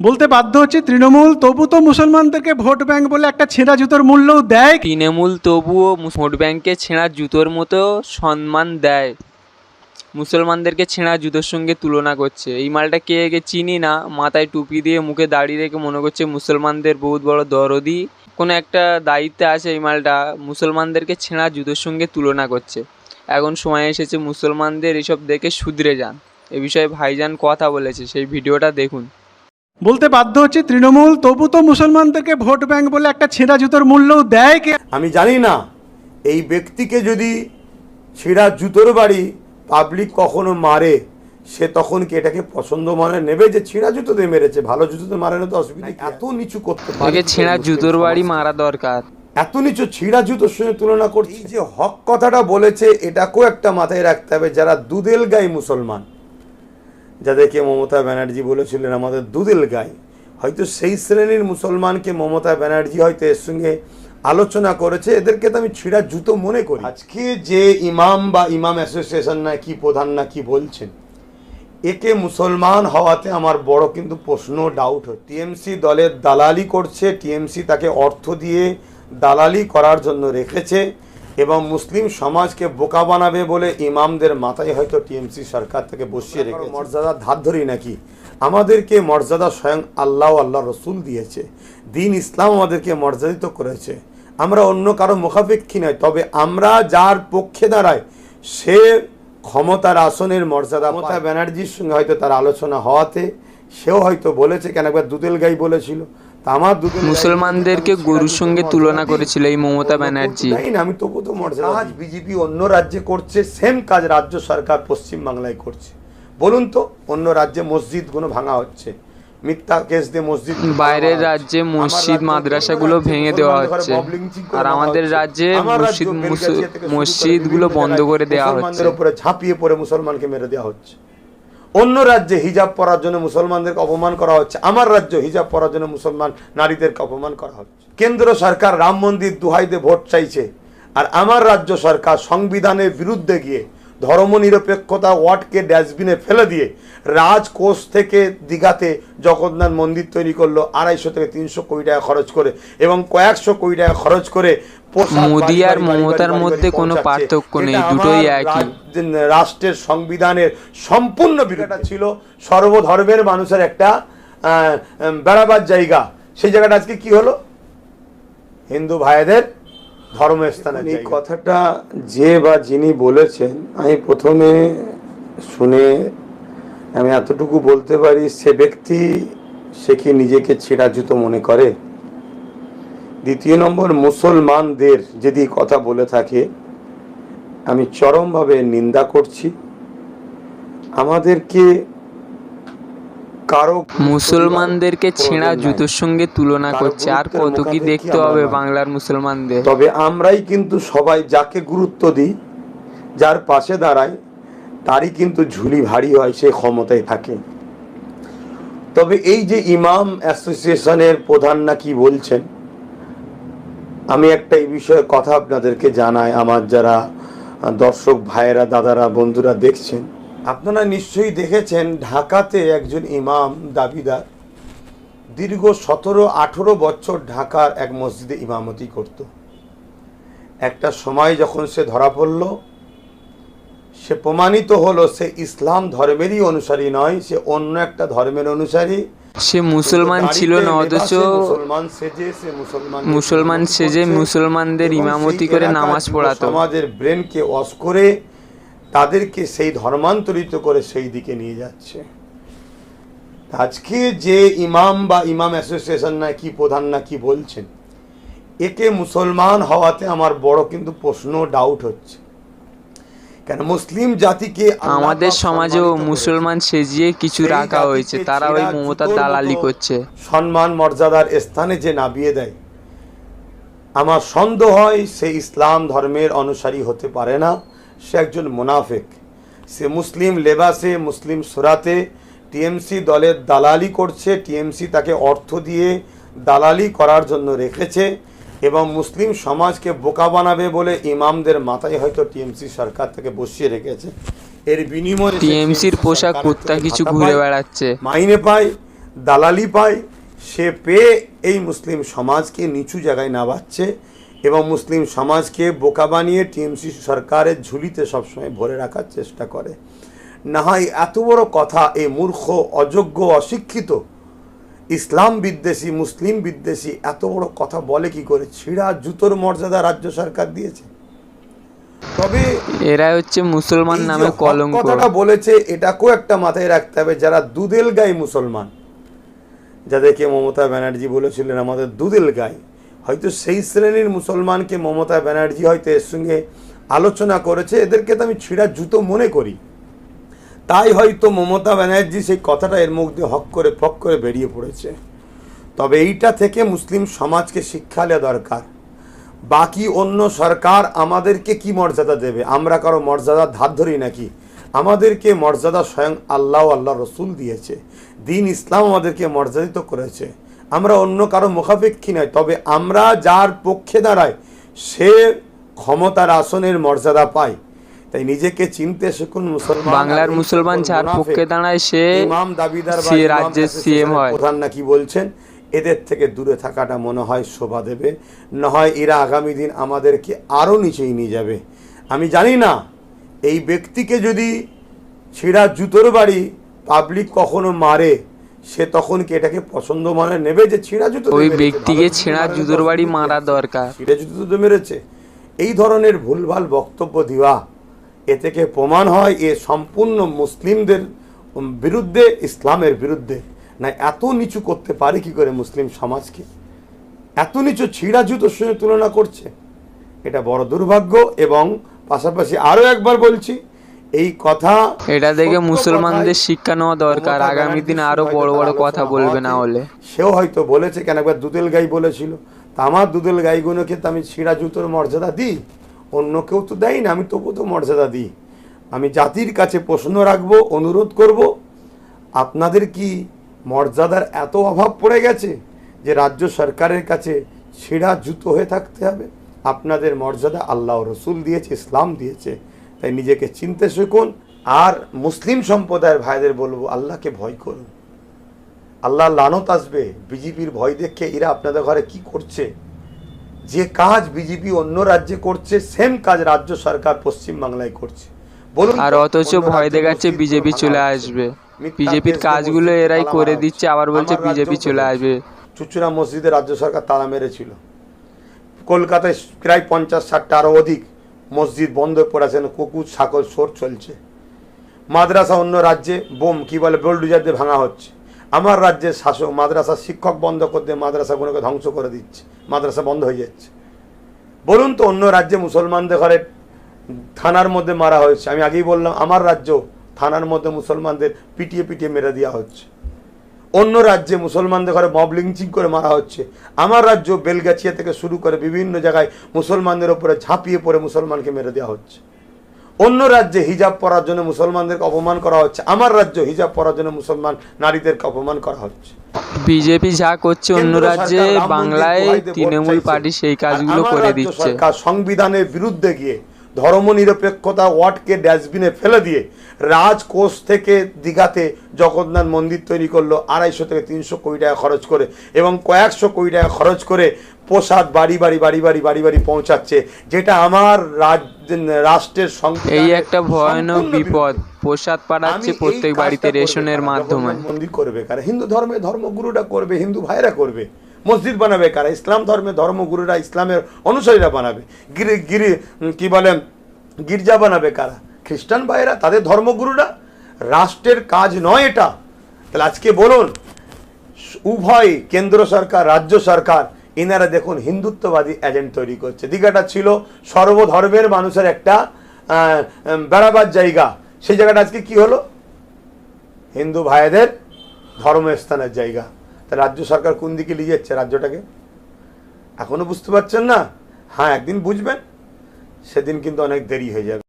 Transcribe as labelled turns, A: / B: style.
A: বলতে বাধ্য হচ্ছে, তৃণমূল, তবু তো মুসলমানদেরকে ভোট ব্যাংক বলে একটা ছেঁড়া জুতোর মূল্যও দেয়।
B: তৃণমূল তবুও ভোট ব্যাংকে ছেঁড়া জুতোর মতো সম্মান দেয়। মুসলমানদেরকে ছেঁড়া জুতোর সঙ্গে তুলনা করছে। এই মালটা কে কে চিনি না, মাথায় টুপি দিয়ে মুখে দাঁড়িয়ে রেখে মনে করছে মুসলমানদের বহুত বড় দরদি। কোনো একটা দায়িত্বে আছে এই মালটা, মুসলমানদেরকে ছেঁড়া জুতোর সঙ্গে তুলনা করছে। এখন সময় এসেছে মুসলমানদের এসব দেখে শুধরে যান। এ বিষয়ে ভাইজান কথা বলেছে, সেই ভিডিওটা দেখুন।
A: বলতে বাধ্য হচ্ছে তৃণমূল তবু তো মুসলমানদেরকে ভোট ব্যাংক বলে একটা ছেঁড়া জুতোর মূল্যও দেয় কে?
C: আমি জানি না। এই ব্যক্তিকে যদি ছেঁড়া জুতোর বাড়ি পাবলিক কখনো মারে সে তখন কি এটাকে পছন্দ মনে নেবে যে ছেঁড়া জুতোতে মেরেছে? ভালো জুতো জুতোতে মারে না তো অসুবিধা কি? এত নিচু করতে পারে
B: ছেঁড়া জুতোর বাড়ি মারা দরকার।
C: এত নিচু ছিঁড়া জুতোর সঙ্গে তুলনা করছি। যে হক কথাটা বলেছে এটাকেও একটা মাথায় রাখতে হবে যারা দুদেল গাই মুসলমান। যাদেরকে মমতা ব্যানার্জি বলেছিলেন, আমাদের দুদেল গাই। হয়তো সেই শ্রেণির মুসলমানকে মমতা ব্যানার্জি হয়তো এর সঙ্গে আলোচনা করেছে, এদেরকে তো আমি ছিঁড়া জুতো মনে করি। আজকে যে ইমাম বা ইমাম অ্যাসোসিয়েশন না কি প্রধান না কি বলছেন, একে মুসলমান হওয়াতে আমার বড় কিন্তু প্রশ্ন ডাউট হয়। টিএমসি দলের দালালি করছে, টিএমসি তাকে অর্থ দিয়ে দালালি করার জন্য রেখেছে। এবং মুসলিম সমাজকে বোকা বানাবে বলে ইমামদের মাথায় হয়তো টিএমসি সরকার থেকে বসিয়ে রেখে মর্যাদার ধার ধরি নাকি? আমাদেরকে মর্যাদা স্বয়ং আল্লাহ আল্লাহ রসুল দিয়েছে। দিন ইসলাম আমাদেরকে মর্যাদিত করেছে। আমরা অন্য কারও মুখাপেক্ষী নয় তবে আমরা যার পক্ষে দাঁড়ায় সে ক্ষমতার আসনের মর্যাদা মমতা ব্যানার্জির সঙ্গে হয়তো তার আলোচনা হওয়াতে সেও হয়তো বলেছে কেন একবার দুদেল গাই বলেছিল।
B: মুসলমানদেরকে গরুর সঙ্গে তুলনা করেছিল এই মমতা ব্যানার্জি।
C: আমি তবু তো কাজ বিজেপি অন্য রাজ্যে করছে সেম কাজ রাজ্য সরকার পশ্চিম বাংলায় করছে। বলুন তো অন্য রাজ্যে মসজিদগুলো ভাঙা হচ্ছে? মিথ্যা কেস দিয়ে মসজিদ
B: বাইরের রাজ্যে মসজিদ মাদ্রাসাগুলো ভেঙে দেওয়া হচ্ছে। আর আমাদের রাজ্যে মসজিদ মুস- মসজিদগুলো বন্ধ করে দেওয়া হচ্ছে।
C: মুসলমানদের উপরে ঝাঁপিয়ে পড়ে মুসলমানকে মেরে দেওয়া হচ্ছে। অন্য রাজ্যে হিজাব পরার জন্য মুসলমানদেরকে অপমান করা হচ্ছে, আমার রাজ্য হিজাব পরার জন্য মুসলমান নারীদেরকে অপমান করা হচ্ছে। কেন্দ্র সরকার রাম মন্দির দুহাইতে ভোট চাইছে, আর আমার রাজ্য সরকার সংবিধানের বিরুদ্ধে গিয়ে ধর্মনিরপেক্ষতা ওয়ার্ডকে ডাস্টবিনে ফেলে দিয়ে রাজকোষ থেকে দীঘাতে জগন্নাথ মন্দির তৈরি করল আড়াইশো থেকে তিনশো কোটি টাকা খরচ করে এবং কয়েকশো কোটি টাকা খরচ করে
B: মোদি আর মমতার মধ্যে কোনো পার্থক্য নেই, দুটোই একই।
C: রাষ্ট্রের সংবিধানের সম্পূর্ণ বিরোধটা ছিল সর্বধর্মের মানুষের একটা বেড়াবার জায়গা। সেই জায়গাটা আজকে কি হলো? হিন্দু ভাইদের ধর্মস্থানে এই কথাটা যে বা যিনি বলেছেন আমি প্রথমে শুনে আমি এতটুকু বলতে পারি সে ব্যক্তি সে কি নিজেকে ছেঁড়া জুতো মনে করে? দ্বিতীয় নম্বর মুসলমানদের যদি কথা বলে থাকে আমি চরমভাবে নিন্দা করছি। আমাদেরকে কারও
B: মুসলমানদেরকে ছেঁড়া জুতোর সঙ্গে তুলনা করছে আর কত কি দেখতে হবে বাংলার মুসলমানদের?
C: তবে আমরাই কিন্তু সবাই যাকে গুরুত্ব দিই যার পাশে দাঁড়ায় তারই কিন্তু ঝুলি ভারী হয় সে ক্ষমতায় থাকে। তবে এই যে ইমাম অ্যাসোসিয়েশনের প্রধান না কি বলছেন আমি একটা এই বিষয়ে কথা আপনাদেরকে জানাই, আমার যারা দর্শক ভাইয়েরা, দাদারা, বন্ধুরা দেখছেন, আপনারা নিশ্চয়ই দেখেছেন ঢাকাতে একজন ইমাম দাবিদার দীর্ঘ সতেরো, আঠেরো বছর ঢাকার এক মসজিদে ইমামতি করত। একটা সময় যখন সে ধরা পড়ল, সে প্রমাণিত হলো সে ইসলাম ধর্মেরই অনুসারী নয়, সে অন্য একটা ধর্মের অনুসারী।
B: সে মুসলমান ছিল না অথচ
C: মুসলমান সেজে মুসলমান
B: মুসলমান সেজে মুসলমানদের ইমামতি করে নামাজ পড়াতো।
C: সমাজের ব্রেনকে ওয়াশ করে তাদেরকে সেই ধর্মান্তরিত করে সেই দিকে নিয়ে যাচ্ছে। আজকে যে ইমাম বা ইমাম অ্যাসোসিয়েশন না কি প্রধান না কি বলছেন একে মুসলমান হওয়াতে আমার বড় কিন্তু প্রশ্ন ডাউট হচ্ছে। কেন? মুসলিম জাতিকে
B: আমাদের সমাজেও মুসলমান সেজিয়ে কিছু রাখা হয়েছে তারা ওই মমতার দালালি করছে।
C: সম্মান মর্যাদার স্থানে যে নামিয়ে দেয় আমার সন্দেহ হয় সে ইসলাম ধর্মের অনুসারী হতে পারে না সে একজন মুনাফেক। সে মুসলিম লেবাসে মুসলিম সুরাতে টিএমসি দলের দালালি করছে টিএমসি তাকে অর্থ দিয়ে দালালি করার জন্য রেখেছে এবং মুসলিম সমাজকে বোকা বানাবে বলে ইমামদের মাথায় হয়তো টিএমসি সরকার থেকে বসিয়ে রেখেছে। এর বিনিময়ে
B: টিএমসির পোশাক
C: থেকে
B: কিছু ঘুরে বেড়াচ্ছে।
C: মাইনে পায় দালালি পায় সে পেয়ে এই মুসলিম সমাজকে নিচু জায়গায় নামাচ্ছে এবং মুসলিম সমাজকে বোকা বানিয়ে টিএমসি সরকারের ঝুলিতে সবসময় ভরে রাখার চেষ্টা করে। না হয় এত বড় কথা এই মূর্খ অযোগ্য অশিক্ষিত ইসলাম বিদ্বেষী মুসলিম বিদ্বেষী এত বড় কথা বলে কি করে? ছিঁড়া জুতোর মর্যাদা রাজ্য সরকার দিয়েছে। তবে
B: এরা হচ্ছে মুসলমান নামে কলঙ্ক।
C: কথাটা বলেছে এটাকেও একটা মাথায় রাখতে হবে যারা দুধেল গাই মুসলমান। যাদেরকে মমতা ব্যানার্জি বলেছিলেন আমাদের দুধেল গাই হয়তো সেই শ্রেণির মুসলমানকে মমতা ব্যানার্জি হয়তো এর সঙ্গে আলোচনা করেছে এদেরকে তো আমি ছিঁড়া জুতো মনে করি। তাই হয়তো মমতা ব্যানার্জি সেই কথাটা এর মুখ দিয়ে হক করে ফক করে বেরিয়ে পড়েছে। তবে এইটা থেকে মুসলিম সমাজকে শিক্ষা নেওয়া দরকার। বাকি অন্য সরকার আমাদেরকে কি মর্যাদা দেবে? আমরা কারও মর্যাদার ধার ধরি নাকি? আমাদেরকে মর্যাদা স্বয়ং আল্লাহ আল্লাহ রসুল দিয়েছে। দিন ইসলাম আমাদেরকে মর্যাদিত করেছে। আমরা অন্য কারও মুখাপেক্ষী নয়, তবে আমরা যার পক্ষে দাঁড়াই, সে ক্ষমতার আসনের মর্যাদা পায়। তাই নিজেকে চিনতে শিখুন মুসলমান
B: বাংলার মুসলমান যার পক্ষে দাঁড়ায় সে
C: ইমাম দাবিদার
B: সে রাজ্যের CM হয়।
C: প্রধান নাকি বলছেন এদের থেকে দূরে থাকাটা মনে হয় শোভা দেবে। না হয় এরা আগামী দিন আমাদেরকে আরও নিচেই নিয়ে যাবে। আমি জানি না এই ব্যক্তিকে যদি ছেঁড়া জুতোর বাড়ি পাবলিক কখনো মারে সে তখন কি এটাকে পছন্দ মানে নেবে যে ছেঁড়া জুতো
B: ওই ব্যক্তিকে ছেঁড়া জুতোর বাড়ি মারা দরকার।
C: ছিঁড়ে জুতো তো মেরেছে। এই ধরনের ভুলভাল বক্তব্য দেওয়া এ থেকে প্রমাণ হয় এ সম্পূর্ণ মুসলিমদের বিরুদ্ধে ইসলামের বিরুদ্ধে। না এত নিচু করতে পারে কি করে মুসলিম সমাজকে? এত নিচু ছিঁড়া জুতোর সঙ্গে তুলনা করছে। এটা বড় দুর্ভাগ্য এবং পাশাপাশি আরও একবার বলছি এই কথা
B: এটা দেখে মুসলমানদের শিক্ষা নেওয়া দরকার। আগামী দিনে
C: ব্যানার্জির আরও
B: বড় বড় কথা বলবে না হলে।
C: সেও হয়তো বলেছে কেন একবার দুদেল গাই বলেছিল তা আমার দুদেল গাইগুলোকে তো আমি ছিঁড়া জুতোর মর্যাদা দিই? অন্য কেউ তো দেয় না, আমি তবু তো মর্যাদা দিই। আমি জাতির কাছে প্রশ্ন রাখব, অনুরোধ করব, আপনাদের কি মর্যাদার এত অভাব পড়ে গেছে যে রাজ্য সরকারের কাছে ছিঁড়া জুতো হয়ে থাকতে হবে? আপনাদের মর্যাদা আল্লাহ রসুল দিয়েছে, ইসলাম দিয়েছে, তাই নিজেকে চিনতে শিখুন। আর মুসলিম সম্প্রদায়ের ভাইদের বলব, আল্লাহকে ভয় করুন। আল্লাহ লানত আসবে বিজেপির ভয় দেখে এরা আপনাদের ঘরে কি করছে? যে কাজ বিজেপি অন্য রাজ্যে করছে সেম কাজ রাজ্য সরকার পশ্চিম বাংলায় করছে। বলুন
B: আর অথচ ভয় দেখাচ্ছে বিজেপি চলে আসবে। বিজেপির কাজগুলো এরাই করে দিচ্ছে আবার বলছে বিজেপি চলে আসবে।
C: চুচুরা মসজিদে রাজ্য সরকার তালা মেরেছিল। কলকাতায় প্রায় পঞ্চাশ ষাটটা আরও অধিক মসজিদ বন্ধ পড়ে আছে কুকুর ছাগল সোর চলছে। মাদ্রাসা অন্য রাজ্যে বোম কি বলে বোল্ডুজার দিয়ে ভাঙা হচ্ছে। আমার রাজ্যের শাসক মাদ্রাসা শিক্ষক বন্ধ করে দিয়ে মাদ্রাসাগুলোকে ধ্বংস করে দিচ্ছে। মাদ্রাসা বন্ধ হয়ে যাচ্ছে। বলুন তো, অন্য রাজ্যে মুসলমানদের ঘরে থানার মধ্যে মারা হয়েছে। আমি আগেই বললাম, আমার রাজ্য থানার মধ্যে মুসলমানদের পিটিয়ে পিটিয়ে মেরে দেওয়া হচ্ছে। অন্য রাজ্যে মুসলমানদের ঘরে মব লিঞ্চিং করে মারা হচ্ছে। আমার রাজ্য বেলগাছিয়া থেকে শুরু করে বিভিন্ন জায়গায় মুসলমানদের ওপরে ঝাঁপিয়ে পড়ে মুসলমানকে মেরে দেওয়া হচ্ছে। অন্য রাজ্যে হিজাব পরার জন্য মুসলমানদেরকে অপমান করা হচ্ছে। আমার রাজ্য হিজাব পরার জন্য মুসলমান নারীদেরকে অপমান করা হচ্ছে।
B: বিজেপি যা করছে অন্য রাজ্যে বাংলায় তৃণমূল পার্টি সেই কাজগুলো করে দিচ্ছে।
C: সরকার সংবিধানের বিরুদ্ধে গিয়ে ধর্মনিরপেক্ষতা ওয়ার্ডকে ডাস্টবিনে ফেলে দিয়ে রাজকোষ থেকে দীঘাতে জগন্নাথ মন্দির তৈরি করল আড়াইশো থেকে তিনশো কোটি টাকা খরচ করে এবং কয়েকশো কোটি টাকা খরচ করে প্রসাদ বাড়ি বাড়ি বাড়ি বাড়ি বাড়ি বাড়ি পৌঁছাচ্ছে যেটা আমার রাষ্ট্রের
B: এই একটা ভয়ানক বিপদ প্রসাদ পাঠাচ্ছে প্রত্যেক বাড়িতে রেশনের মাধ্যমে।
C: মন্দির করবে কারণ হিন্দু ধর্মে ধর্মগুরুটা করবে হিন্দু ভাইরা করবে। মসজিদ বানাবে কারা? ইসলাম ধর্মে ধর্মগুরুরা ইসলামের অনুসারীরা বানাবে। গিরি গিরি কি বলে গির্জা বানাবে কারা? খ্রিস্টান ভাইয়েরা, তাদের ধর্মগুরুরা? রাষ্ট্রের কাজ নয় এটা। তাহলে আজকে বলুন, উভয় কেন্দ্র সরকার, রাজ্য সরকার এনারা দেখুন হিন্দুত্ববাদী এজেন্ট তৈরি করছে। দীঘাটা ছিল সর্বধর্মের মানুষের একটা বেড়াবার জায়গা। সেই জায়গাটা আজকে কি হলো? হিন্দু ভাইদের ধর্মস্থানের জায়গা। তা রাজ্য সরকার কোন দিকে নিয়ে যাচ্ছে রাজ্যটাকে? এখনও বুঝতে পারছেন না? হ্যাঁ একদিন বুঝবেন। সেদিন কিন্তু অনেক দেরি হয়ে যাবে।